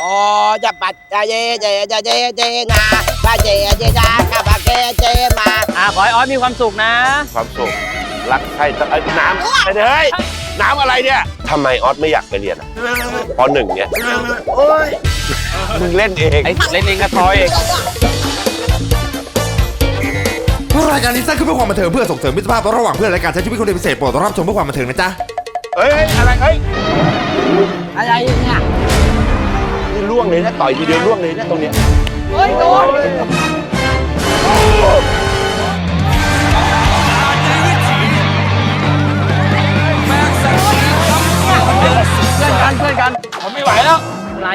โอ้จะปัดจะเยเจจะเจเจนาปาเจเจจาข้าปาเกเจมาอ่าขอให้ออสมีความสุขนะ ความสุขรักใครตั้งเอ้น้ำไอ้เฮ้ยน้ำอะไรเนี่ยทำไมออสไม่อยากไปเรียนอะปหนึ่งเนี่ยโอ้ยมึงเล่นเองไอ้เล่นเองกับทอยเองรายการนี้สร้างขึ้นเพื่อความบันเทิงเพื่อส่งเสริมมิตรภาพระหว่างเพื่อนรายการใช้ชีวิตคนเดียวพิเศษโปรดรับชมเพื่อความบันเทิงนะจ๊ะเฮ้ยอะไรเฮ้ยอะไรเนี่ย วงเลยนะต่อยทีเดียวล่วงเลยนะตรงเนี้ยเฮ้ยโดนเพื่อนกันเพื่อนกันผมไม่ไหวแล้วอะไร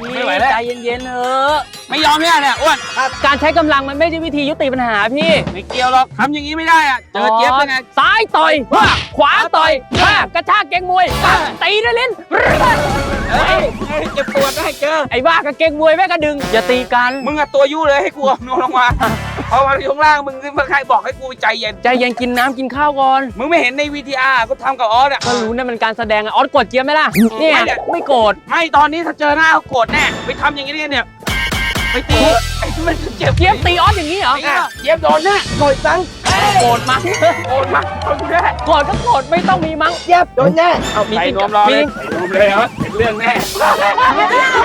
พี่ไม่ไหวแล้ว ใจเย็นๆเออไม่ยอมเนี่ยเนี่ยอ้วนการใช้กำลังมันไม่ใช่วิธียุติปัญหาพี่ไม่เกี่ยวหรอกทำอย่างนี้ไม่ได้อะเจอเจี๊ยบเป็นไง ซ้ายต่อยว่าขวาต่อยว่ากระชากเก่งมวยว่าตีด้วยลิ้น เฮ้ยเฮ้ยเจ็บปวดได้เจอไอ้บ้ากระเก่งมวยแม่กระดึง อย่าตีกัน มึงอะตัวยู่เลยให้กูเอาโนลงมาพอมาอยู่ข้างล่างมึงขึ้นมาใครบอกให้กูใจเย็น ใจเย็นกินน้ำกินข้าวก่อน มึงไม่เห็นในวีทีอาร์ก็ทำกับออสอะก็รู้นะมันการแสดงอะออสกดเจี๊ยบไหมล่ะเนี่ยไม่ได้ ไม่โกรธ ไม่ตอนนี้ถ้าเจอหน้าเขาโกรธแน่ไปทำอย่างนี้เนี่ย ไปตีไอ้ที่มันเจ็บเจี๊ยบตีออสอย่างนี้เหรอไอ้เนี่ยเจี๊ยบโดนแน่โดนตั้งโกรธมั้งโดนมาโดนแน่โกรธก็โกรธไม่ต้องมีมั้งเจ็บโดนแน่เอามีใส่จริงนวมรอเลยมีใส่นวมเลยเหรอเป็นเรื่องแน่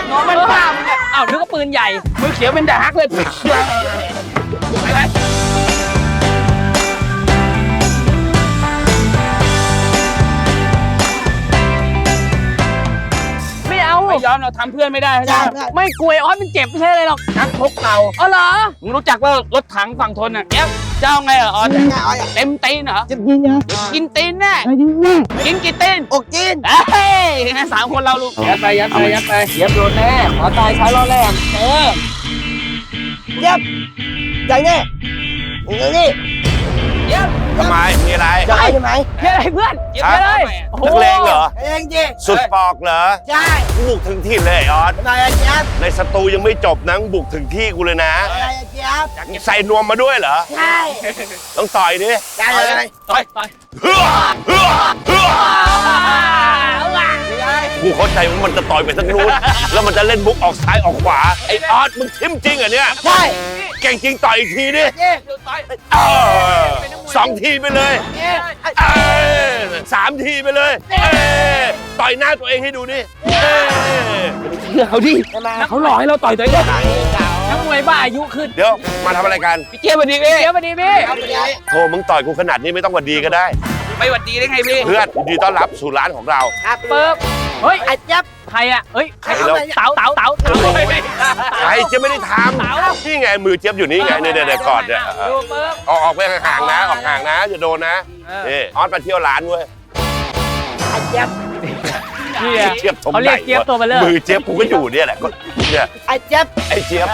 นวมมันบ้ามึงเนี่ยอ้าวนึกว่าปืนใหญ่มือเขียวเป็นดาร์กเลยไป ไปไม่เอาไม่ยอมเราทำเพื่อนไม่ได้ใช่ไหมไม่กลัวไอ้ออสมันเจ็บไม่ใช่อะไรหรอกนักชกเราอ๋อเหรอมึงรู้จักว่ารถถังฝั่งทนอะเอ๊ะเจ้าไงเหรอออสยังไงอ๋อเต็มตีนเหรอจะกินยังกินตีนแน่จะกินยังกินกี่ตีนอกจีนเฮ้ยงั้นสามคนเราลูกยัดไปยัดไปยัดไปเย็บโดนแน่ขอตายใช้ล้อแรกเออเจ็บอย่างนี้อย่างนี้ เย็บทำไมมีอะไรจะให้ใช่ไหมเฮ้ยอะไรเพื่อนเย็บฮะไปเลยโอ้โหนักเลงเหรอเองจีสุดปอกเหรอ ใช่บุกถึงที่เลยไอ้ออสทำไมอะเจี๊ยบในสตูยังไม่จบนะมึงบุกถึงที่กูเลยนะอะไรอะเจี๊ยบใส่นวมมาด้วยเหรอ ใช่ ต้องต่อยดิ ได้เลย ต่อย ต่อย กูเข้าใจว่ามันจะต่อยไปทางนู้น แล้วมันจะเล่นบุกออกซ้ายออกขวา ไอ้ออสมึงทิมจริงเหรอเนี่ย ใช่เก่งจริงต่อยอีกทีดินี่ต่อยเออสองทีไปเลยนี่เออสามทีไปเลยเออต่อยหน้าตัวเองให้ดูดิเออเชื่อเขาดิทำไมเขาหลอกให้เราต่อยตัวเองนักมวยบ้าอายุขึ้นเดี๋ยวมาทำอะไรกันพี่เจี๊ยบสวัสดีพี่เดี๋ยวมาดีพี่เอาไปเลยโทรมึงต่อยกูขนาดนี้ไม่ต้องหวัดดีก็ได้ ไม่หวัดดีได้ไงพี่เพื่อนยินดีต้อนรับสู่ร้านของเราครับเปิบเฮ้ยไอ้เจี๊ยบใครอะเฮ้ยใครแล้วเต๋าเต๋าเต๋าเต๋าใครจะไม่ได้ทำนี่ไงมือเจี๊ยบอยู่นี่ไงเนี่ยเนี่ยกอดเนี่ยเออดูเปิบออกออกไปห่างๆนะออกห่างนะอย่าโดนนะนี่ออสมาเที่ยวร้านเว้ยไอ้ เจี๊ยบนี่ยเจี๊ยบทมเขาเรียกเจี๊ยบตัวเบลเลอร์ มือเจี๊ยบกูก็อยู่เนี่ยแหละก็เนี่ยไอ้เจี๊ยบไอ้เจี๊ยบ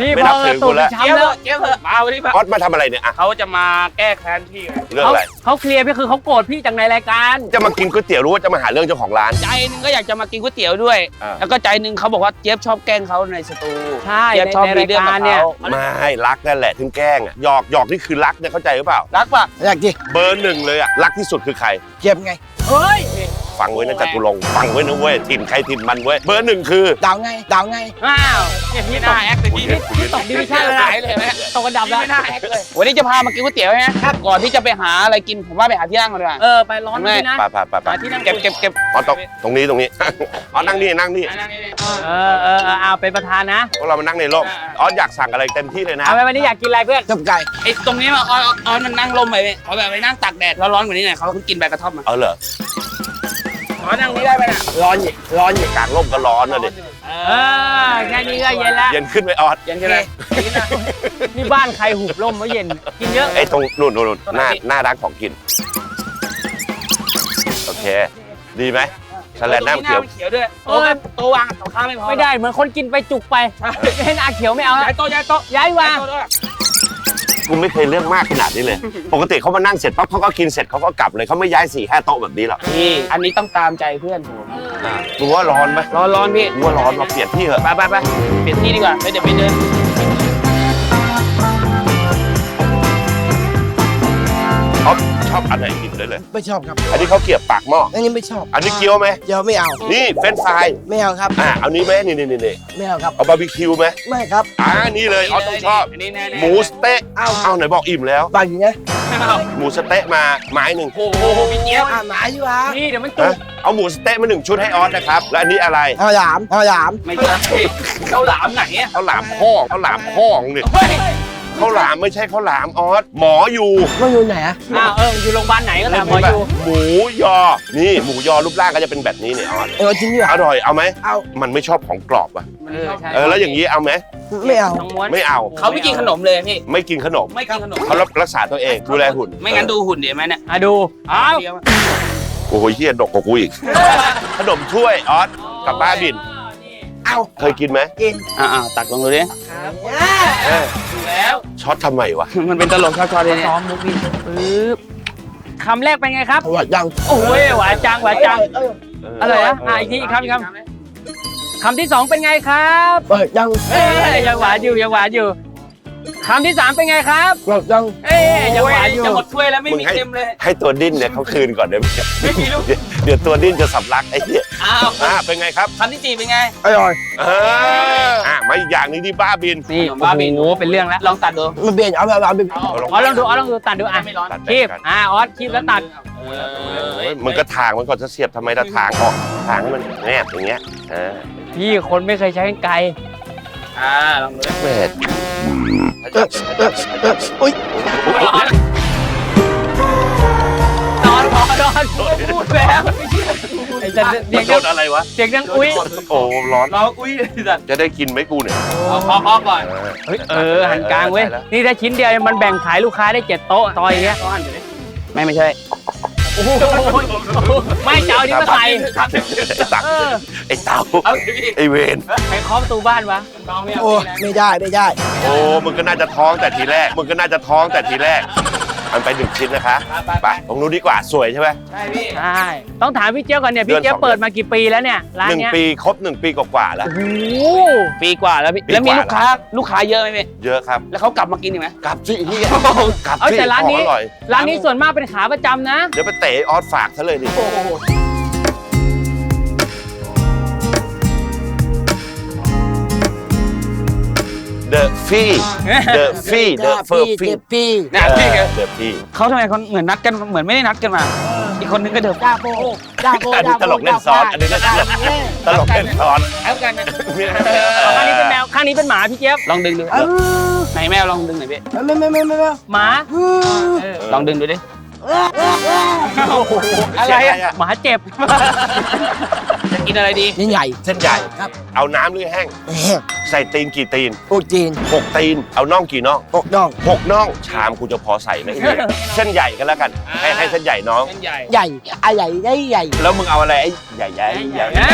นี่ไม่พนัอบถือกูตูดแล้ว ช้ำเจี๊ยบแล้วเจี๊ยบเถอะมาวันนี้ออสมาทำอะไรเนี่ยอะเขาจะมาแก้แค้นพี่เรื่องเขาอะไรเขาเคลียร์พี่คือเขาโกรธพี่จากในรายการ จะมากินก๋วยเตี๋ยวรู้ว่าจะมาหาเรื่องเจ้าของร้าน ใจหนึงก็อยากจะมากินก๋วยเตี๋ยวด้วย อ่า แล้วก็ใจหนึงเขาบอกว่าเจี๊ยบชอบแกล้งเขาในสตูใช่เจี๊ยบในชอบในมีรายเรื่องกากัรบเนี่ย เขาไม่รักนั่นแหละถึงแกล้งอะหยอกหยอกนี่คือรักเนี่ยเข้าใจหรือเปล่า รักป่ะอยากจีเบอร์หนึ่งเลยอะรักที่สุดคือใคร เจ็บไงเฮ้ย ฟังไว้นะจตุรงค์ฟังไว้นะเว้ยถิ่นใครถิ่นมันเว้ยเบอร์หนึ่งคือเดาไงเดาไงอ้าวเนี่ยพี่ไม่ตน่ากแอคเลยพี่พี่ตกดิวิชั่นแล้วหานะยเลยไหมตกกระดับแล้วไม่น่าแอคเลยวันนี้จะพามากินก๋วยเตี๋ยวใช่ไหมก่อนที่จะไปหาอะไรกินผมว่าไปหาที่นั่งก่อนดีกว่าเออไปร้อนพี่นะไปไปไปไปหาที่นั่งเก็บเก็บเก็บอ๋อตรงตรงนี้ตรงนี้อ๋อนั่งนี่นั่งนี่อะนั่งนี่เออเออเออเอาเป็นประธานนะพวกเรามานั่งในร่มอ๋ออยากสั่งอะไรเต็มที่เลยนะเอาไปวันนี้อยากกินอะไรเพื่อนจบไก่ไอ้ตรงนี้มาออนออนมันนั่งลมไปพี่ขอแบบไปนั่งตากแดดร้อนๆกว่านี้หน่อยเขาเพิ่งกินใบกระท่อมมาเอาเหรอ ขอนั่งนี้ได้ไหมน่ะร้อนอยู่ร้อนอยู่กลางร่มก็ร้อนนะดิเออแค่นี้ก็เย็นแล้วเย็นขึ้นไปออดเย็นใช่ไหมนี่บ้านใครหุบร่มเมื่อเย็น กินเยอะไอ้ตรงนู่นนู่นนู่นหน้าหน้าร้านของกิน โอเค ดีไหมแฉลนน้ำเขียวเขียวด้วยโต๊ะโต๊ะวางสองข้างไม่พอไม่ได้เหมือนคนกินไปจุกไปเห็นอาเขียวไม่เอาย้าแล้วยโต๊ะย้ายโต๊ะย้ายวางโต๊ะด้วย กูไม่เคยเรื่องมากขนาดนี้เลย ปกติเขามานั่งเสร็จปั๊บเขาก็กินเสร็จเขาก็กลับเลยเขาไม่ย้ายสี่ห้าโต๊ะแบบนี้หรอกนี่อันนี้ต้องตามใจเพื่อนผมมึงว่าร้อนไหมร้อนร้อนพี่มึงว่าร้อนมาเปลี่ยนที่เหอะ ไปไปไปเปลี่ยนที่ดีกว่าเดี๋ยวไปเดิน ชอบอันไหนกินได้เลย ไม่ชอบครับอันนี้เขาวเกรียบปากหม้ออันนี้ไม่ชอบอันนี้เกี๊ยวไหมเดี๋ยวไม่เอา นี่เฟรนช์ฟรายไม่เอาครับ อ่าเอานี้ไหมนี่นี่นี่นี่ไม่เอาครับ เอาบาร์บีคิวไหมไม่ครับ อ่านี่เลยออสต้องชอบอันนี้แน่ๆหมูสเต๊ะเอาเอาไหนบอกอิ่มแล้วบางอย่างเงี้ยเอาหมูสเต๊ะมาไม้หนึ่งโอ้โหพี่เจี๊ยบอ่าหมาอยู่ฮะนี่เดี๋ยวมันจุฮะกเอาหมูสเต๊ะมาหนึ่งชุดให้ออสนะครับ และอันนี้อะไรเอาหยามเอาหยามไม่ใช่ข้าวหลามไหนอะข้าวหลามพ่อข้าวหลามพ่อของนี่เฮ้ย ข้าวหลามไม่ใช่ข้าวหลามออสหมออยู่มันอยู่ไหนอะอ้าวเอออยู่โรงพยาบาลไหนก็แต่หมออยู่หมูยอ นี่หมูยอรูปร่างก็จะเป็นแบบนี้เนี่ยออสเออจริงด้วยอร่อยเอาไหมเอามันไม่ชอบของกรอบอะเออใช่เออแล้วอย่างนี้เอาไหมไม่เอาทั้งม้วนไม่เอา เขาไม่กินขนมเลยพี่ไม่กินขนมไม่กินขนมเขารักษาตัวเองดูแลหุ่น ไม่งั้นดูหุ่นเดี๋ยวไหมเนี่ยอะดูอ้าวเจี๊ยบอะโอ้โหเฮียดกกว่ากูอีกขนมถ้วยออสกับบ้าบิน เอาเคยกินไหมกินอ่าตักลงดูดิเออดูแล้วช็อตทำไมวะ มันเป็นตลกชอบชอบเลยเนี่ยซ้อมมุกนี่ปึ๊บคำแรกเป็นไงครับหวานยังโอ้ยหวานจังหวานจังเอออะไรนะอะอีกทีอีกคำอีกคำคำที่สองเป็นไงครับเปิดยังเอ้ยยังหวานอยู่ยังหวานอยู่คำที่สามเป็นไงครับเปิดยังเอ้ยยังหวานอยู่จะหมดถ้วยแล้วไม่มึงมีให้เต็มเลย ให้ตัวดิ้นเนี่ยเขาคืนก่อนได้ไหมไม่มีลูก เดี๋ยวตัวดิ้นจะสำลักไอ้เหี้ยอ้าวอะเป็นไงครับคำที่สี่เป็นไงอร่อยเอออะมาอีกอย่างหนึงที่บ้าบิน นี่ขนมบ้าบินโอ้โหเป็นเรื่องแล้วลองตัดดูมันเปลี่ยนเอาเอาเอาไปเอาลองอ๋อลองดูอ๋อลองดูตัดดูอะไม่ร้อนตัด คีบกันอะออสคีบแล้วตัดเอเฮ้ยมึงก็ทางมันก่อนจะเสียบทำไมถ้าทางออกทางให้มันแนบอย่างเงี้ยเออพี่คนไม่เคยใช้กรรไกรอ่าลองดูดิเม็ดเออเออเอออุ้ยน พอนอนพูดแล้วไอ้จะเสียงโดดังนอะไรวะเสียงดังอุ้ยโอ้ร้อนเราอุ้ยสัตว์จะได้กินไหมกูเนี่ยเอาพอๆก่อนเฮ้ยเออหันกลางเว้ยนี่ถ้าชิ้นเดียวมันแบ่งขายลูกค้าได้เจ็ดโต๊ะซอยอย่างเงี้ยเอาหันไปดิไม่ไม่ใช่ โอ้โหไม่จะเอานี้มาใส่ไอ้ตักเออไอ้เต่าเอาดิพี่ไอ้เวนใครเคาะประตูบ้านวะน้องไม่เอาโอ้พี่นะไม่ได้ไม่ได้ โอ้มึงก็น่าจะท้องแต่ทีแรกมึงก็น่าจะท้องแต่ทีแรก มันไปหนึ่งชิ้นนะคะไป ไปตรงนู้นดีกว่าสวยใช่ไหม ใช่พี่ ใช่ต้องถามพี่เจี๊ยบก่อนเนี่ยเดืพี่อนเจี๊ยบสอง เปิดมากี่ปีแล้วเนี่ยร้านหนึ่งเนี้ยปีครบหนึ่งปีกว่าๆแล้ว โอ้โหปีกว่าแล้วพี่ปีแล้วมีกว่าลูกค้าลูกค้าเยอะไหมพี่เยอะครับ แล้วเขากลับมากินอีกไหม กลับสิที่กลับเอาสิแต่ร้านนี้ ของอร่อย ร้านนี้ส่วนมากเป็นขาประจำนะ เดี๋ยวไปเตะออสฝากซะเลยดิเดอะ ฟี่เดอะฟี่เดอะเฟอร์ฟี่พี่เนี่ยพี่แกเดอะฟี่เขาทำไมเขาเหมือนนัดกันเหมือนไม่ได้นัดกันมา อีกคนนึงก็เดินดาโบดาโบอันนี้ตลกเล่นซ้อนอันนี้เล่นตลกเล่นซ้อนแล้วกันนะข้างนี้เป็นแมวข้างนี้เป็นหมาพี่เจี๊ยบลองดึงดูเออไหนแมวลองดึงหน่อยพี่ไม่ไม่ไม่ไม่ไม่หมาลองดึงดูดิ อะไรอะหมาเจ็บ จะกินอะไรดีนี่ใหญ่เส้นใหญ่ ครับ เอาน้ำหรือแห้งใส่ตีนกี่ตีนโอ้จีนหกตีน เอาน่องกี่น่องอกน่อง หกน่อง ชามกูจะพอใส่ไหมเนี่ยเส้นใหญ่กันแล้วกัน ให้ให้เส้นใหญ่น้อง เส้นใหญ่ใหญ่อะใหญ่ได้ใหญ่ แล้วมึงเอาอะไรไอ้ใหญ่ใหญ่ใหญ่อ่า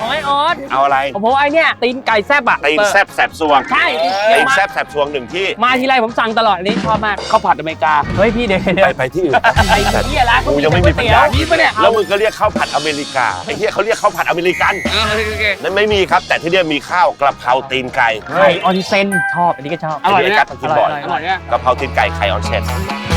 ของไอออสเอาอะไรผมไอเนี่ยตีนไก่แซบอะตีนแซบแสบสวงใช่ตีเดี๋ยวนมาแซบแสบสวงหนึ่งที่ มาทีไรผมสั่งตลอดอันนี้ชอบมากข้าวผัดอเมริกา เฮ้ยพี่เดี๋ยวไปเดี๋ยวไปที่อื่นไอ้เหี้ยร้านกูยังไม่มีปัญญามีปะเนี่ยแล้วมึงก็เรียกข้าวผัดอเมริกาไอ้เหี้ยเขาเรียกข้าวผัดอเมริกันเออโอเคนั่นไม่มีครับ แต่ที่เนี่ยมีข้าวกระเพราตีนไก่ไข่ออนเซนชอบอันนี้ก็ชอบอร่อยนนี้นะกัดกินบ่อยอร่อยเนี่ยกระเพราตีนไก่ไข่ออนเซน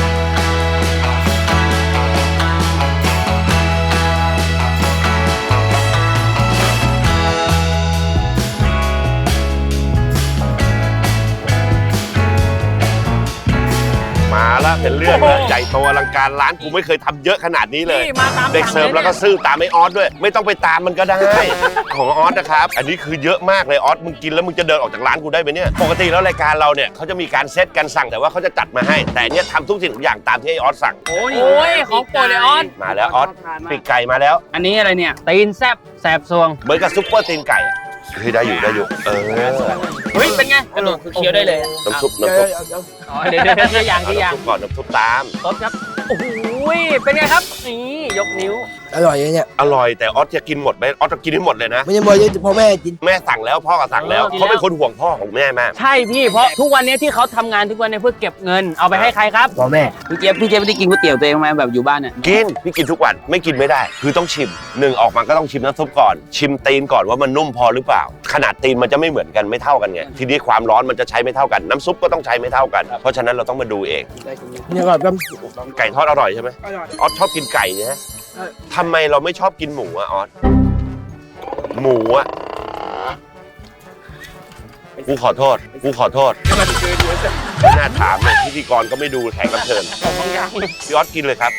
มาแล้วเป็นเรื่องแล้วใหญ่โตอลังการร้านกูไม่เคยทำเยอะขนาดนี้เลย นี่มาตามเด็กเสิร์ฟแล้วก็สั่งซื่อตามไอออสด้วย ไม่ต้องไปตามมันก็ได้ ของออสนะครับ อันนี้คือเยอะมากเลยออสมึงกินแล้วมึงจะเดินออกจากร้านกูได้ไหมเนี่ยปกติแล้วรายการเราเนี่ยเขาจะมีการเซตการสั่งแต่ว่าเขาจะจัดมาให้ แต่อันเนี้ยทำทุกสิ่งทุกอย่างตามที่ไอออสสั่งโอ้ยโอ้ยของโปรดเลยออสมาแล้วออสปีกไก่มาแล้ว อันนี้อะไรเนี่ยตีนแซบแสบซวงเหมือนกับซุปเปอร์ตีนไก่อะ เฮ้ยได้อยู่ได้อยู่ เออ เฮ้ยเป็นไงกระโดดคือเคี้ยวได้เลยน้ำซุปเดี๋ยวน้ำซุปเดี๋ยวเดี๋ยวอ๋อเดี๋ยวเดี๋ยวเดี๋ยวทีละอย่างทีละอย่างน้ำซุปก่อนน้ำซุปตามรสครับโอ้โหเป็นไงครับนี่ ยกนิ้ว อร่อยเลยเนี่ยอร่อยแต่ออสจะกินหมดไหมออสจะกินให้หมดเลยนะ ไม่ใช่บ่อยเยอะพ่อแม่กินแม่สั่งแล้วพ่อก็สั่งแล้วเออกินแล้ว เขาเป็นคนห่วงพ่อของแม่มากใช่พี่เพราะทุกวันนี้ที่เขาทำงานทุกวันนี้เพื่อเก็บเงินเอาไปให้ใครครับ พ่อแม่ พี่เจี๊ยบพี่เจี๊ยบไม่ได้กินก๋วยเตี๋ยวตัวเองไหมแบบอยู่บ้านเนี่ยกินพี่กินทุกวันไม่กินไม่ได้ คือต้องชิมหนึ่งออกมาก็ต้องชิมน้ำซุปก่อน ชิมตีนก่อนว่ามันนุ่มพอหรือเปล่า ขนาดตีนมันจะไม่เหมือนกันไม่เท่ากันไงทีนี้ความร้อนมันจะใช้ไม่เท่ากันน้ำซุปก็ต้องใช้ไม่เท่ากัน เพราะฉะนั้นเราต้องมาดูเอง เนี่ยก็แบบไก่ทอดอร่อยใช่ไหมอร่อย ออสชอบกินไก่เนี่ยฮะเออทำไมเราไม่ชอบกินหมูอะออสหมูอะกูขอโทษ กูขอโทษไม่น่าถามเลยพิธีกรก็ไม่ดูแขกรับเชิญพี่ออสกินเลยครับ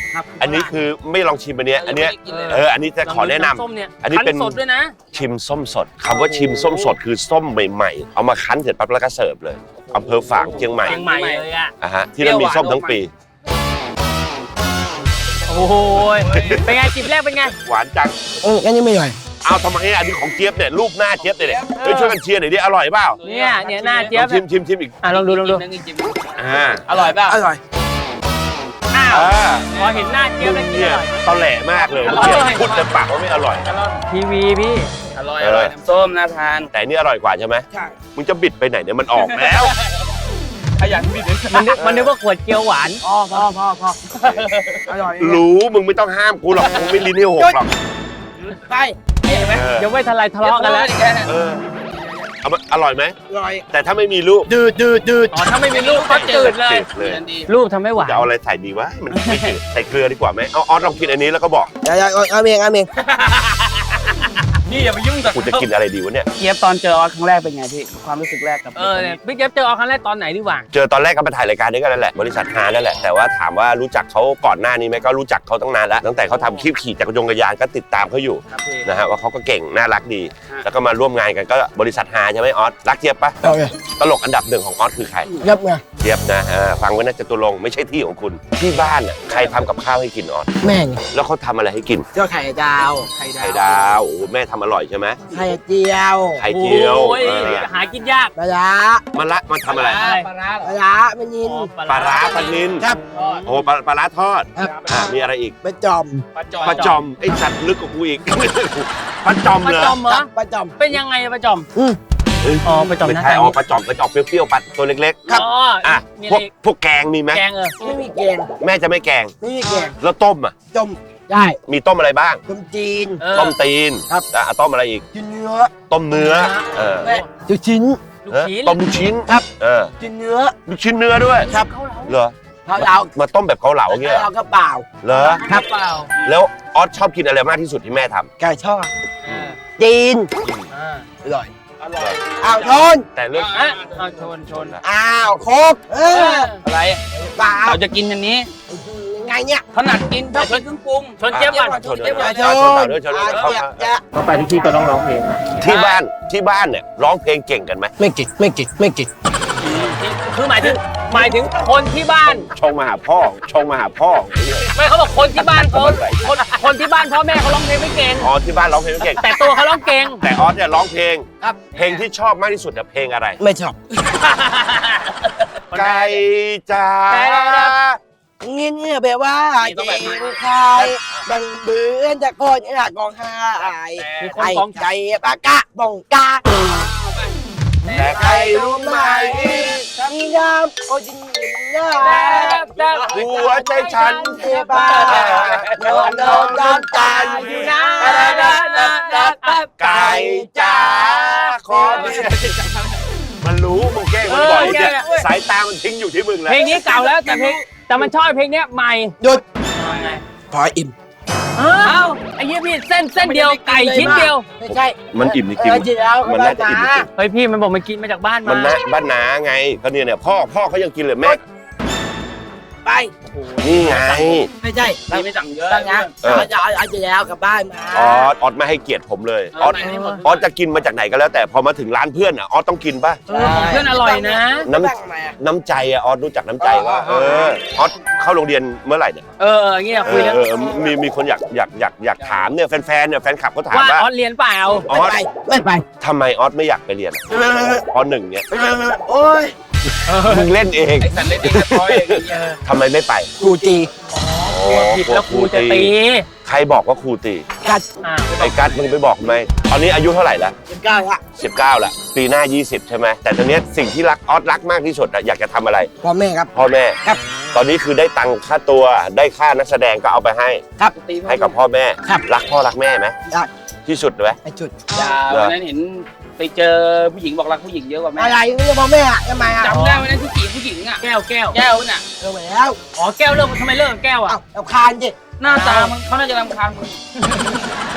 อันนี้คือไม่ลองชิมอันเนี้ยอันเนี้ยเอออันนี้จะขอแนะนำส้มเนี่ยอันนี้เป็นคั้สดด้วยนะ ชิมส้มสดคำว่าชิมส้มสดคือส้มใหม่ๆ เอามาคั้นเสร็จปั๊บแล้วก็เสิร์ฟเลยอำเภอฝางเชียงใหม่เชียงใหม่เลยอะอะฮะที่นั่นมีส้มทั้งปี โอ้โหเป็นไงจิบแรกเป็นไง หวานจัง เอออันนี้ไม่อร่อยเอาทำไมอะอันนี้ของเจี๊ยบเนี่ยรูปหน้าเจี๊ยบเนี่ยเนี่ยเฮ้ยช่วยกันเชียร์หน่อยดิอร่อยเปล่าเนี่ยเนี่ยหน้าลเจี๊ยอบงชิมชิมชิมอีกอะลองดูลองดูอ่าอร่อยป่ะอร่อยอ้าวอ่าพอเห็นหน้าเจี๊ยบแล้วกินเนี่อยร่อย ตอแหลมากเลยอร่อยเนี่ยพูดเต็มปากว่าไม่อร่อย ทีวีพี่อร่อยอร่อยน้ำส้มน่าทาน แต่อันนี่อร่อยกว่าใช่ไหมใช่มึงจะบิดไปไหนเนี่ยมันออกแล้ว ขยันบิดมันนึกมันนึกว่าขวดเกี๊ยวหวานอ๋อพอพอพออร่อยรู้มึงไม่ต้องห้ามกูหรอกมึงไม่ลิ้นให้หกหรอกไปเออยังไม่ทันไรทะเลาะกันแล้วเออเอามาอร่อยไหมอร่อย แต่ถ้าไม่มีลูกดืดดืดดืดอ๋อถ้าไม่มีลูกก็จืดเลยจืดเลยลูกทำไม่หวานจะเอาอะไรใส่ดีวะมันไม่จืดใส่เกลือดีกว่าไหมเอาออสลองกินอันนี้แล้วก็บอกอย่าอย่าเอาเองเอาเอง นี่อย่าไปยุ่งกับกูจะกินอะไรดีวะเนี่ยเจี๊ยบตอนเจอออสครั้งแรกเป็นไงพี่ ความรู้สึกแรกกับเออเนี่ยพี่เก็บเจอเอาครั้งแรกตอนไหนดีกว่าเจอตอนแรกก็มาถ่ายรายการนี้กันนั่นแหละ บริษัทฮานั่นแหละ แต่ว่าถามว่ารู้จักเขาก่อนหน้านี้ไหมก็รู้จักเขาตั้งนานแล้ว ตั้งแต่เขาทำคลิปขี่จักรยานยานก็ติดตามเขาอยู่ครับพี่ นะฮะว่าเขาก็เก่งน่ารักดี ฮะ แล้วก็มาร่วมงานกันก็บริษัทฮาใช่ไหมออสรักเจี๊ยบปะเอาเลยตลกอันดับหนึ่งของออสคือใครยับไงเจี๊ยบนะอ่าฟังไว้นะจตุรงค์ไม่ใช่ที่ของคุณที่บ้านน่ะใครทำกับข้าวให้กินออสแม่งแล้วเขาทำอะไรให้กิน เจ้าไข่ดาวไข่ไข่ดาวโอ้โหแม่ทำอร่อยใช่ไหมไข่เจียวไข่เจียวโอ้ยเออหากินยากปลาร้ามันละมันทำอะไรอะไรปลาร้าปลาร้าไม่ยินอ๋อปลาร้าปลานินครับ โอ้โหปลาปลาร้าทอดครับ อ่ามีอะไรอีกปลาจอมปลาจอมปลาจอมไอ้สัตว์ลึกกว่ากูอีกปลาจอมปลาเหรอจอมเหรอ ปลาจอม เป็นยังไงอะปลาจอมอืมเอ้ยอ๋อปลาจอมไม่หน้าใช่ตาอ๋อปลาจอมปลาจอมเปรี้ยวๆปลาตัวเล็กอ๋อๆอะมีพอะวไรกอีกพวกแกงมีไหมแกงเออ ไม่มีแกงแม่จะไม่แกงไม่มีแกงแล้วต้มอะต้ม ได้มีต้มอะไรบ้างต้มจีน เออ ต้มตีนครับ อะต้มอะไรอีก กินเนื้อต้มเนื้อเออและลูกชิ้น ลูกเออชิ้นต้มลูกชิ้นครับ เออกินเนื้อลูกชิ้นเนื้อด้วยครับเหรอข้าวเหลามาต้มแบบเกาเหลาเงี้ยข้าวเหลาก็เปล่าเหรอครับเปล่าแล้วออสชอบกินอะไรมากที่สุดที่แม่ทำไก่ทอดเออจีนอ่าอร่อยอร่อยอ้าวชนแต่เรื่องอะเอาชนชนอ้าวโคกเอเออออะไรเปล่าเราจะกินอันนี้ ไงเนี่ยถนัดกินชอบกินเครื่องปรุงชนเจี๊ยบก่อนชนเดี๋ยวชมานชชนนต่อด้วยชนต่อด้วยอ่าเขาเดี๋ยวจะก็ไปทุกที่ก็ต้องร้องเพลง ที่บ้านที่บ้านเนี่ยร้องเพลงเก่งกันไหมไม่กินไม่กินไม่กินคือหมายถึงหมายถึงคนที่บ้านชงมาหาพ่อชงมาหาพ่อไม่เขาบอกคนที่บ้านเขาคนคนที่บ้านพ่อแม่เขาร้องเพลงไม่เก่งอ๋อที่บ้านร้องเพลงไม่เก่งแต่ตัวเขาร้องเก่งแต่ออสเนี่ยร้องเพลงครับเพลงที่ชอบมากที่สุดเนี่ยเพลงอะไร ไม่ชอบไก่จ้า เงี้ยเงี้ยแปลว่าเจ๊ใครบังเบือนจะโคนอยากกองหายมีคนไอ้กอง ใจปากกะบองกาแต่ใครรู้ไหมทั้งยามโอ้จิงยาหัวใจฉันเทบ้าโดนโดนโดนตายอยู่นะ ไก่จ้าขอ มันรู้มึงแกล้งมันบ่อยเนี่ยสายตามันทิ้งอยู่ที่มึงแล้วเพลงนี้เก่าแล้วแต่เพลงแต่มันชอบเพลงเนี้ยใหม่หยุดพออิ่มอ้าวไอ้เหี้ยพี่เส้นเส้นเดียวไก่ชิ้นเดียวไม่ใช่มันอิ่มจริงเออจิแล้วมันน่าจะอิ่มจริง เฮ้ยพี่มันบอกมันกินมาจากบ้านมันมานะบ้านนาไงก็เนี่ยเนี่ยพ่อพ่อเขายังกินเลยแม่ ไปนี่ไง ไม่ใช่นี่ไม่สั่งเยอะตั้งนะเออ เราจะเอาเอาจิแล้วกลับบ้านมาออสออสไม่ให้เกียรติผมเลยออสออสจะกินมาจากไหนก็แล้ว แต่พอมาถึงร้านเพื่อนอะออสต้องกินป่ะ เออของเพื่อนอร่อยนะ น้ำตั้งมา น้ำใจอะออสรู้จักน้ำใจว่าเออออสเข้าโรงเรียนเมื่อไหร่เนี่ยเออเอออย่างเงี้ยเอคุยอแล้วเออมีมีคนอยากอยากอยากอยากถามเนี่ยแฟนๆเนี่ยแฟนคลับเขาถามว่าว่าออสเรียนเปล่าอไม่อสไปไม่ไปทำไมออสไม่อยากไปเรียนอะปหนึ่งเนี่ยโอ้ย มึงเล่นเองไอ้สันเล่นเองเองเออทำไมไม่ไปครูตีอ๋อผิดแล้วครูจะตีใครบอกว่าครูตีกัดไอ้กัสมึงไปบอกไหมตอนนี้อายุเท่าไหร่ละสิบเก้าละสิบเก้าละปีหน้า 20 ใช่ไหมแต่ตอนนี้สิ่งที่รักออสรักมากที่สุดอะอยากจะทำอะไร พ่อแม่ครับ พ่อแม่ ครับ ตอนนี้คือได้ตังค่าตัวได้ค่านักแสดงก็เอาไปให้ ครับ ตีให้กับพ่อแม่ ครับ รักพ่อรักแม่ไหมรักที่สุดไหมที่สุด ด่าวันนั้นเห็น ไปเจอผู้หญิงบอกรักผู้หญิงเยอะกว่าแม่อะไรนี่จะพ่อแม่อะแำมอจำได้วันนั้นที่จีบผู้หญิงอะแก้วแก้วแก้วน่ะเออแล้วอ๋อแก้วเลิกทำไมเลิกแก้วอะ เอาคานจิหน้าตามันเขาน่าจะรำคาญคุณ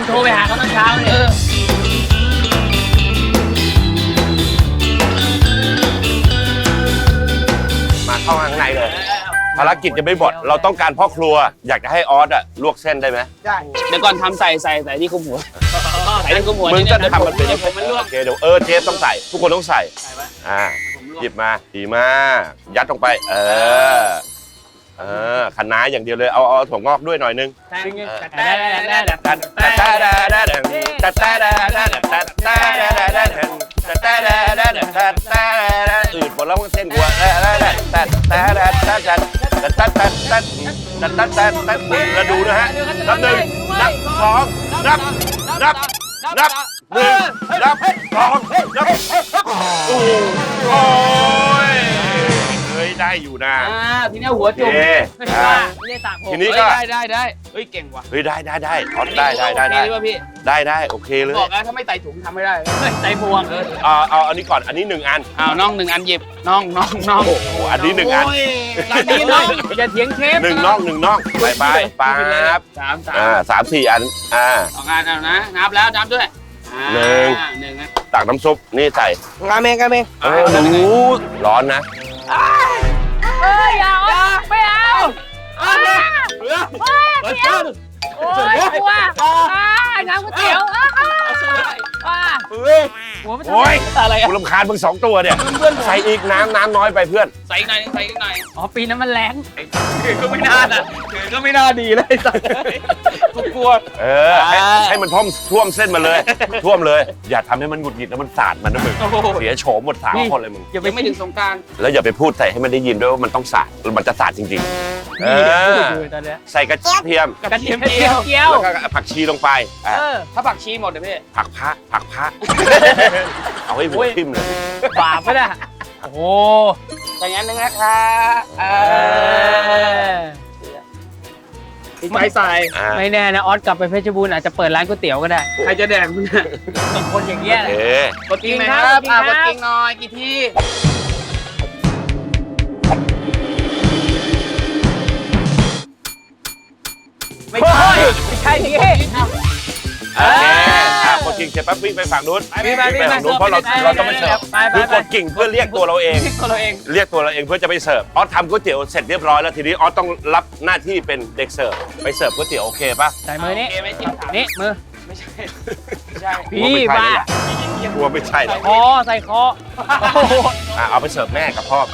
โทรไปหาเขาตอนเช้าเลยมาเข้าข้างในเลยภารกิจจะไม่หมดเราต้องการพ่อครัว อยากจะให้ออสอะลวกเส้นได้ไหมได้ เดี๋ยวก่อนทำใส่ใส่ใส่ที่คุมหัว ใส่ลูกหัวมึงจะทำมันเป็นยังไงผมมันร่วง โอเคเดี๋ยวเออเทปต้องใส่ ทุกคนต้องใส่ ใส่ปะอ่ามหยิบมาดีมากยัดลงไป เออ เออคะน้าอย่างเดียวเลย เอาเอาถั่วงอกด้วยหน่อยนึง แทงเงี้ยแต่แต่แต่แต่แต่แต่แต่อืดหมดแล้วมันเส้นหัวแล้วดูนะฮะนับหนึ่งนับสองนับนับ นับหนึ่งนับสองนับโอ้ ได้อยู่นะทีนี้หัวจุ่มไม่ได้าไม่ได้ตากผมทีนี้ก็ได้ได้ได้เฮ้ยเก่งว่ะเฮ้ยได้ได้ได้ออนได้ได้ได้ได้โอเคหรืพี่ได้ได้โอเคเลยบอกนะถ้าไม่ไต่ถุงทำไม่ได้ไฮ้ยใส่พวงเออเอาอันนี้ก่อนอันนี้หนึ่งอัน อ้าน้องหนึ่งอันหยิบน้องน้องน้องโอ้โหอันนี้หนึ่งอันอันนี้น้องอย่าเถียงเชฟหนึ่งน่องหนึ่งน่องไปไปครับสามสามอ่าสามสี่อันอ่า สองอันเอานะนับแล้วนับด้วยหนึ่ง หนึ่งตักน้ำซุปนี่ใส่งาเมงงาเมงโอ้โหร้อนนะ เอ้ยอย่าอ้อนไม่เอาอ้อนเลยเฮ้ยเจ้าโอ้ยกลัวอ้าวน้ำก๋วยเตี๋ยวอ้าวอ้าวเฮ้ยหัวมันทำโอ้ไมยอะไรกูอะรำคาญมึงสองตัวเนี่ยเพื่อนใส่อีกน้ำน้ำน้อยไปเพื่อน ใส่อีกหน่อยใส่อีกหน่อยอ๋อปีนั้นมันแรงก็ไม่น่านะก็ไม่น่าดีเลยใส่ ปวเออให้ให้มันท่วมท่วมเส้นมาเลย ท่วมเลย อย่าทำให้มันหงุดหงิดแล้วมันสาดมันนะมึงเสียโฉมหมดสามคนเลยมึง อย่าไปไม่ถึงสงกรารแล้วอย่าไปพูดใส่ให้มันได้ยินด้วยว่ามันต้องสาดมันจะสาดจริงๆเออเลยตอนเนี้ยใส่กระเทียมกระเทียมเจียวเกี๊ยวแล้วก็ผักชีลงไปเออถ้าผักชีหมดเดี๋ยพี่ผักพระผักพระเอาให้หัวทิ่มเลย บาปไหมน่ะโอ้โห อย่างนั้นนึงนะคะเออ ไม่ใส่ไม่แน่นะออสกลับไปเพชรบูรณ์อาจจะเปิดร้านก๋วยเตี๋ยวก็ได้ใครจะแดกมึงคนอย่างเงี้ย เออ กดกิ้งหนครับอะกดกินงหน่อยกี่ทีไม่ใช่ไม่ใช่ที่ โอเกิ่งเสร็จปั๊บวิ่งไปฝั่งนู้นวิ่งไปฝั่งนู้นเพราะเราเราต้องไปเสิร์ฟไคือกดกิ่งเพื่อเรียกตัวเราเอง ตัวเราเองเรียกตัวเราเองเพื่อจะไปเสิร์ฟออสทำก๋วยเตี๋ยวเสร็จเรียบร้อยแล้วทีนี้ออสต้องรับหน้าที่เป็นเด็กเสิร์ฟไปเสิร์ฟก๋วยเตี๋ยวโอเคป่ะใส่มือนี่นี่มือไม่ใช่ไม่ใช่พี่บ้ากลัวไม่ใช่หรอกคอใส่คออะเอาไปเสิร์ฟแม่กับพ่อไป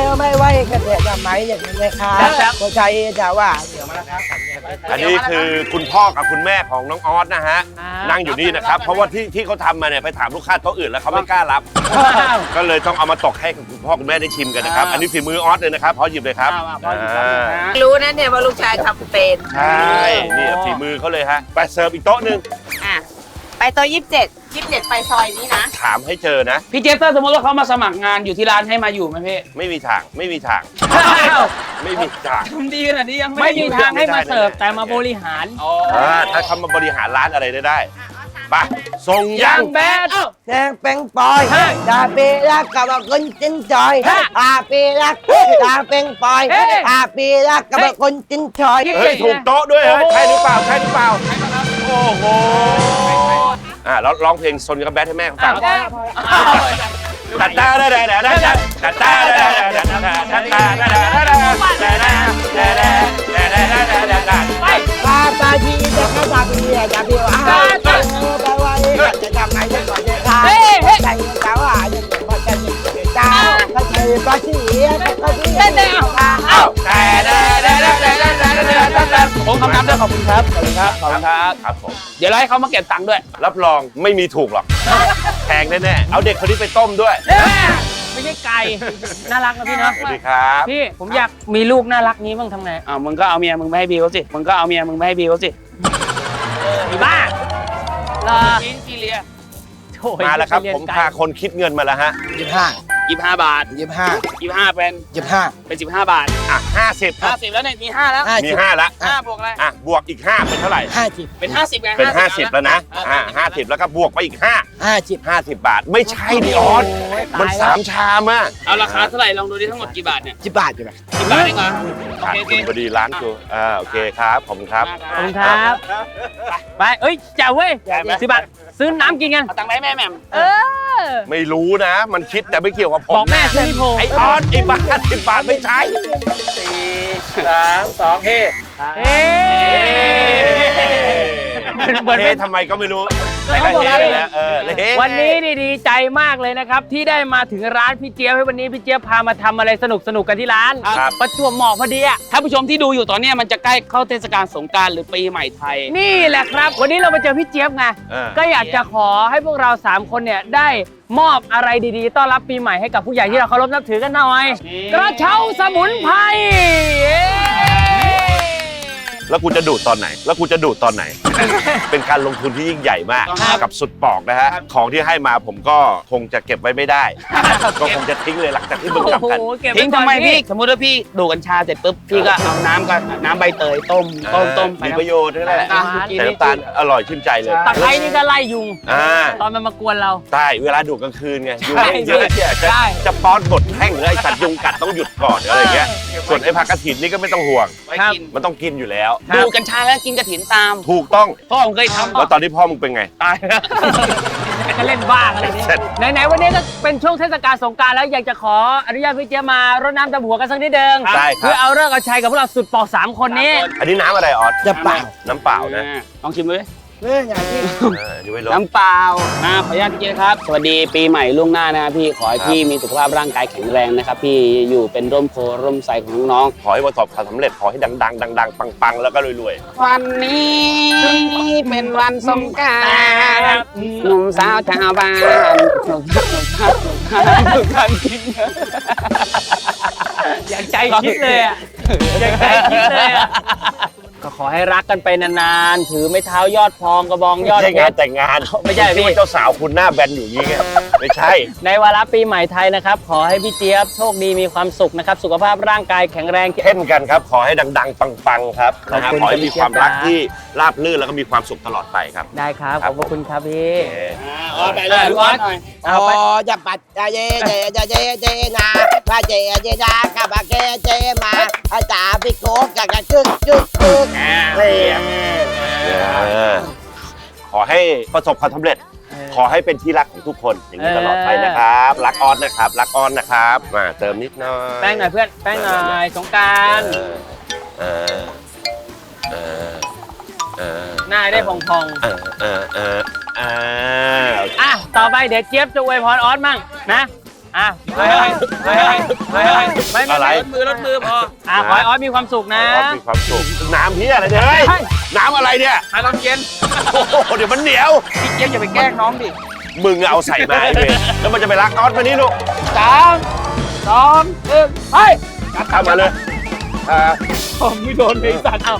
ยวไม่ไหวก็จะทำไมอย่างนี้นะคะคนไทยจะว่าเดี๋ยวมาแล้วครับอันนี้คือคุณพ่อกับคุณแม่ของน้องออสนะฮะ นั่งอยู่นี่นะครับ เพราะว่าที่ที่เขาทำมาเนี่ยไปถามลูกค้าโต๊ะอื่นแล้วเขาไม่กล้ารับ ก็เลยต้องเอามาตกให้คุณพ่อคุณแม่ได้ชิมกันนะครับ อันนี้ฝีมือออสเลยนะครับพอหยิบเลยครับอ่ารู้นะเนี่ยว่าลูกชายทำเป็นใช่นี่ฝีมือเขาเลยฮะไปเสิร์ฟอีกโต๊ะหนึ่งอะไปตัวยี่สิบเจ็ด ยี่สิบเจ็ดไปซอยนี้นะ ถามให้เจอนะ พี่เจฟถ้าสมมติว่าเขามาสมัครงานอยู่ที่ร้านให้มาอยู่ไหมพี่ไม่มีทางไม่มีทางไม่มีทาง ทำดีขนาดนี้ยังไม่มีทางให้มาเสิร์ฟแต่มาบริหารอ่าถ้าเขามาบริหารร้านอะไรได้ได้ไปส่งยังแบด แดงเป็นปอยดาเปรักกับคนจิ้นจอยอาเปรักดาเป็นปอยอาเปรักกับคนจิ้นจอย เฮ้ยถูกโต๊ะด้วยเฮ้ยใช่หรือเปล่าใช่หรือเปล่าโอ้โห อ่าแล้วร้องเพลงซนกับแบทให้แม่เขาฟังตัดตาได้ได้ได้ได้ตัดตาได้ได้ได้ได้ตัดตาได้ได้ได้ได้ได้ได้ได้ได้ได้ไปปาปาทีเด็กก็จะมีจะมีว่าไปไว้จะทำไมจะก่อนจะทำใจเขาอะจะพอจะมีเจ้าก็ใช่ปาทีก็ที่เต้นเต้นเอาเอ้าได้ได้ได้ ด้วยขอบคุณครับขอบคุณครับขอบคุณครับครับผมเดี๋ยวเราให้เขามาเก็บตังค์ด้วย รับรองไม่มีถูกหรอกแพงแน่ๆเอาเด็กคนนี้ไปต้มด้วยไม่ใช่ไก่น่ารักนะพี่เนาะสวัสดีครับพี่ผมอยากมีลูกน่ารักนี้บ้างทำไงอ้าวมึงก็เอาเมียมึงไปให้บีเขาสิมึงก็เอาเมียมึงไปให้บีเขาสิไอ้บ้าเหรอกินกีเลียโถ่มาแล้วครับเรียนผมไกลพาคนคิดเงินมาแล้วฮะยี่ห้า ยี่ห้าบาทยี่ห้ายี่ห้าเป็นยี่ห้าเป็นสิบห้าบาทอะห้าสิบห้าสิบแล้วเนี่ยมีห้าแล้วห้ามีสิบห้าละห้าบวกอะไรอะบวกอีกห้าเป็นเท่าไหร่ห้าสิบเป็นห้าสิบไงเป็นห้าสิบแล้วนะอ่าอ่าห้าสิบแล้วก็บวกไปอีกห้าห้าสิบห้าสิบบาท ไม่ใช่ดิออสโอ้ยมันตายสาแล้วมชามอะเอาราคาเท่าไหร่ลองดูดิทั้งหมดกี่บาทเนี่ยสิบบาทอยู่ไหมสิบบาทเองเหรอโอขาดเคโอเคทุนพอดีร้านกูอ่าโอเคครับขอบคุณครับขอบคุณครับไปเอ้ยแจ๋วเว้ยแจ๋วไหมสิบบาท ซื้อน้ำกินกัน เอาตังค์ไปให้แม่แหม่มเออ ไม่รู้นะ มันคิดแต่ไม่เกี่ยวกับผมบอกแม่ซื้อที่โพไอออสไอ้บ้าสิบบาทไม่ใช่สี่สามสองเฮ้เอ๊ เหมือนเฮ้เป็นทำไมก็ไม่รู้เขาบอกเฮ้อะไรไปแล้วเออเฮ้วันนี้ดีดีใจมากเลยนะครับ ที่ได้มาถึงร้านพี่เจี๊ยบให้วันนี้พี่เจี๊ยบพามาทำอะไรสนุกสนุกๆกันที่ร้าน ครับ ประจวบเหมาะพอดีอะท่านผู้ชมที่ดูอยู่ตอนเนี้ยมันจะใกล้เข้าเทศกาลสงกรารหรือปีใหม่ไทย นี่แหละครับ วันนี้เรามาเจอพี่เจี๊ยบไงเออ ก็อยากจะขอให้พวกเรา3คนเนี่ยได้มอบอะไรดีๆ ต้อนรับปีใหม่ให้กับผู้ใหญ่ที่เราเคารพนับถือกันหน่อยนี่กระเช้าสมุนไพรเย้ แล้วกูจะดูดตอนไหน แล้วกูจะดูดตอนไหน เป็นการลงทุนที่ยิ่งใหญ่มากครับกับสุดปอกนะฮะของที่ให้มาผมก็คงจะเก็บไว้ไม่ได้ ก็คงจะทิ้งเลยหลังจากที่มึงกลับโอ้โหกันเก็บว้ทิ้งก่อนทำไมพี่พี่ สมมติว่าพี่ดูดกัญชาเสร็จปุ๊บพี่ก็เอาน้ำกับน้ำใบเตยต้มต้มต้มไปมีนะประโยชน์นั่นแหละอะแต่น้ำตาลอร่อยชื่นใจเลยตะไคร้นี่ก็ไล่ยุง อ่าตอนมันมากวนเรา ใช่เวลาดูดกลางคืนไงยุงใช่เยอะเชียจะใช่ จะป้อนบดแห้งเลยไอสัตว์ยุงกัดต้องหยุดก่อนอะไรเงี้ยส่วนไอ้ผักกระถินนี่ก็ไม่ต้องห่วง ไว้กิน มันต้องกินอยู่แล้วครับ ดูดกัญชาแล้วกินกระถินตาม ถูกต้องพ่อผมเคยทำแล้วตอนนี้พ่อมึงเป็นไง ตายแล้วก็เล่นบ้าอะไรเนี่ยเสร็จไหน ๆ วันนี้ก็เป็นช่วงเทศกาลสงกรารแล้วอยากจะขออนุญาตพี่เจี๊ยบมารดน้ำดำหัวกันสักนิดเดิงได้คเพื่รัอบเอาเลิกษ์เอาชัยกับพวกเราสุดปอกสามคนนี้ อันนี้น้ำอะไรออสจะเปล่า น้ำเปล่านะ ลองชิมดูดิ เรื่องอย่างที่เอออยู่ไว้ลดน้ำเปล่าอ่าขออนุญาตพี่เจครับ สวัสดีปีใหม่ล่วงหน้านะครับพี่ ขอให้พี่มีสุขภาพร่างกายแข็งแรงนะครับพี่ อยู่เป็นร่มโพร่มใสของน้องขอให้ประสบความสำเร็จขอให้ดังๆดังๆปังๆ แล้วก็รวยๆ วันนี้เป็นวันสงกรารหนุ่มสาวชาวบ้านหนุ่มสาวชาวบ้านหนุ่มกันกินอยากใจคิดเลยอะอยากใจคิดเลยอะ ก็ขอให้รักกันไปนานๆ ถือไม้เท้ายอดพองกระบองๆยอดไม่ใช่เพงานชร แต่งงานไม่ใช่พี่คิดว่าเจ้าสาวคุณหน้าแบนอยู่อย่างงี้ไงไม่ใช่ ในวาระปีใหม่ไทยนะครับ ขอให้พี่เจี๊ยบโชคดีมีความสุขนะครับ สุขภาพร่างกายแข็งแรง เช่นกันครับ ขอให้ดัง ๆ ปังๆครับนะฮะขอบคุณขอให้มีความรักครับ ที่ราบรื่นแล้วก็มีความสุขตลอดไปครับ ได้ครับ ขอบพระคุณครับพี่โอเคอ๋อไปเลยพี่วัดหน่อยอ๋อจะปัดจะเยเจจะเยเจนาพระเจเจนาข้าพเกเจมาอาจารย์พิโกกะกะกึกกึกกึกเรียเออขอให้ประสบความสำเร็จ ขอให้เป็นที่รักของทุกคนอย่างนี้ตลอดไปนะครับ รักออนนะครับ รักออนนะครับมาเติมนิดหน่อยแป้งหน่อยเพื่อนแป้งหน่อยสงกรารเออเออเออหน้าได้พองเออเออเออเออ ๆอะต่อไปเดี๋ยวเจี๊ยบจะอวยพรออสมั่งนะ อะเฮ้ยเฮ้ยเฮ้ยเฮ้ยเฮ้ยเฮ้ยไม่ไม่อะไรรถมือรถมือพออะขอให้ออสมีความสุขนะขอให้มีความสุขน้ำเฮียอะไรเนี่ยเฮ้ยเฮ้ยน้ำอะไรเนี่ยหาตอนเย็นโอ้โหเดี๋ยวมันเหนียว พี่เจี๊ยบอย่าไปแกล้งน้องดิมึงเอาใส่มาไอ้เวรแล้วมันจะไปรักออสมานี่ลูกสามสองหนึ่งไปทำมาเลยอ่าผมไม่โดนไอ้สัตว์เอ้า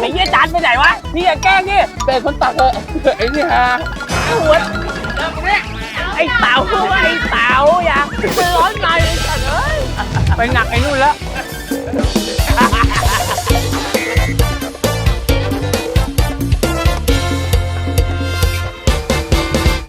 ไอ้เหี้ยจานไปไหนวะพี่อย่าแกล้งดิเป็นคนตักเลยไอ้นี่ฮะหัวไไอ้เต๋าไอ้เต๋าอย่าเปร้อนในสัเอ้ยไปหนักไอ้นู่นแล้ว